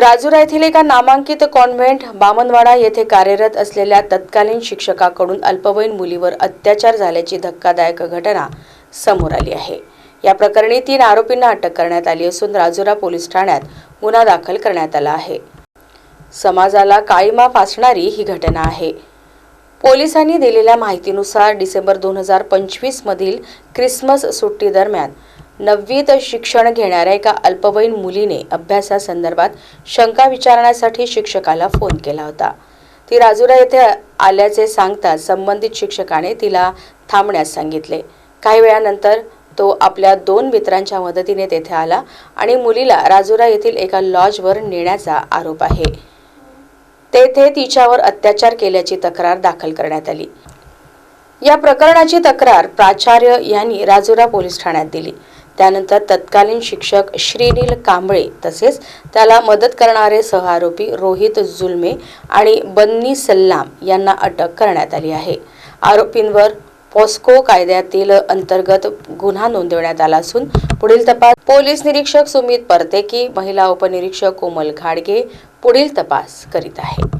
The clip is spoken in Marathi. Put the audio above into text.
राजुरा येथील एका नामांकित कॉन्व्हेंट बामनवाडा येथे कार्यरत असलेल्या तत्कालीन शिक्षकाकडून अल्पवयीन मुलीवर अत्याचार झाल्याची धक्कादायक घटना समोर आली आहे. या प्रकरणी तीन आरोपींना अटक करण्यात आली असून राजुरा पोलीस ठाण्यात गुन्हा दाखल करण्यात आला आहे. समाजाला काळीमा फासणारी ही घटना आहे. पोलिसांनी दिलेल्या माहितीनुसार डिसेंबर दोन हजार पंचवीसमधील क्रिसमस सुट्टीदरम्यान नववीत शिक्षण घेणाऱ्या एका अल्पवयीन मुलीने अभ्यासासंदर्भात शंका विचारण्यासाठी शिक्षकाला फोन केला होता. ती राजुरा येथे आल्याचे सांगताच संबंधित शिक्षकाने तिला थांबण्यास सांगितले. काही वेळानंतर तो आपल्या दोन मित्रांच्या मदतीने तेथे आला आणि मुलीला राजुरा येथील एका लॉजवर नेण्याचा आरोप आहे. तेथे तिच्यावर अत्याचार केल्याची तक्रार दाखल करण्यात आली. या प्रकरणाची तक्रार प्राचार्य यांनी राजुरा पोलीस ठाण्यात दिली. त्यानंतर तत्कालीन शिक्षक श्रीनील कांबळे तसेच त्याला मदत करणारे सहआरोपी रोहित जुलमे आणि बन्नी सल्लाम यांना अटक करण्यात आली आहे. आरोपींवर पॉस्को कायद्यातील अंतर्गत गुन्हा नोंदवण्यात आला असून पुढील तपास पोलीस निरीक्षक सुमित परतेकी महिला उपनिरीक्षक कोमल घाडगे पुढील तपास करीत आहे.